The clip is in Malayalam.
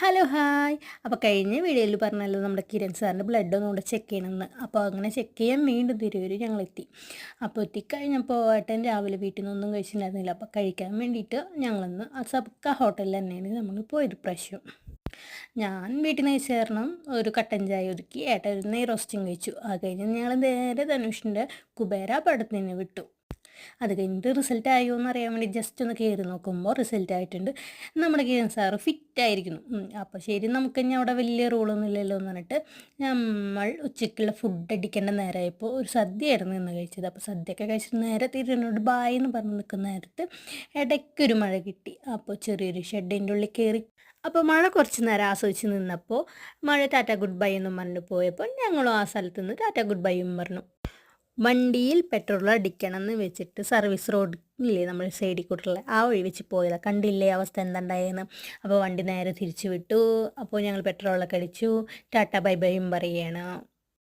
Hello hi. അപ്പോൾ കഴിഞ്ഞ വീഡിയോയിൽ പറഞ്ഞല്ലോ നമ്മുടെ കിരൺ സാറിന്റെ ബ്ലഡ് ഒന്നും കൂടെ ചെക്ക് ചെയ്യണമെന്ന് അപ്പോൾ അങ്ങനെ ചെക്ക് ചെയ്യാൻ വീണ്ടും തിരുവൂർ ഞങ്ങളെത്തി. അപ്പോൾ എത്തിക്കഴിഞ്ഞപ്പോൾ ഏട്ടൻ രാവിലെ വീട്ടിൽ നിന്നൊന്നും കഴിച്ചിട്ടുണ്ടായിരുന്നില്ല. അപ്പോൾ കഴിക്കാൻ വേണ്ടിയിട്ട് ഞങ്ങളൊന്ന് സബ്ക്ക ഹോട്ടലിൽ തന്നെയാണ് നമ്മൾ പോയത് പ്രാവശ്യം ഞാൻ വീട്ടിൽ നിന്ന് കഴിച്ച ഒരു കട്ടൻ ചായ ഒതുക്കി ഏട്ടൻ നെയ് റോസ്റ്റിംഗ് കഴിച്ചു. അത് കഴിഞ്ഞ് ഞങ്ങൾ നേരെ ധനുഷിന്റെ കുബേര പടത്തിന് വിട്ടു. അത് കഴിഞ്ഞിട്ട് റിസൾട്ട് ആയോ എന്ന് അറിയാൻ വേണ്ടി ജസ്റ്റ് ഒന്ന് കയറി നോക്കുമ്പോൾ റിസൾട്ട് ആയിട്ടുണ്ട്. നമ്മുടെ കെ എൻ സാറ് ഫിറ്റ് ആയിരിക്കുന്നു. അപ്പോൾ ശരി നമുക്ക് ഇനി അവിടെ വലിയ റൂളൊന്നും ഇല്ലല്ലോ എന്ന് പറഞ്ഞിട്ട് നമ്മൾ ഉച്ചയ്ക്കുള്ള ഫുഡ് അടിക്കേണ്ട നേരമായപ്പോൾ ഒരു സദ്യയായിരുന്നു ഇന്ന് കഴിച്ചത്. അപ്പോൾ സദ്യയൊക്കെ കഴിച്ചിട്ട് നേരെ തിരിഞ്ഞോട് ബായ് എന്ന് പറഞ്ഞ് നിൽക്കുന്ന നേരത്ത് ഇടയ്ക്കൊരു മഴ കിട്ടി. അപ്പോൾ ചെറിയൊരു ഷെഡിന്റെ ഉള്ളിൽ കയറി അപ്പോൾ മഴ കുറച്ച് നേരം ആസ്വദിച്ച് നിന്നപ്പോൾ മഴ ടാറ്റ ഗുഡ് ബൈ എന്നും പറഞ്ഞു പോയപ്പോൾ ഞങ്ങളും ആ സ്ഥലത്ത് നിന്ന് ടാറ്റ ഗുഡ് ബൈ ബൈയും പറഞ്ഞു. വണ്ടിയിൽ പെട്രോൾ അടിക്കണം എന്ന് വെച്ചിട്ട് സർവീസ് റോഡ് ഇല്ലേ നമ്മൾ സൈഡിൽ കൂട്ടുള്ള ആ വഴി വെച്ച് പോയതാണ് കണ്ടില്ലേ അവസ്ഥ എന്തുണ്ടായെന്ന്? അപ്പോൾ വണ്ടി നേരെ തിരിച്ചു വിട്ടു. അപ്പോൾ ഞങ്ങൾ പെട്രോളൊക്കെ അടിച്ചു. ടാറ്റ ബൈ ബൈയും പറയുകയാണ്.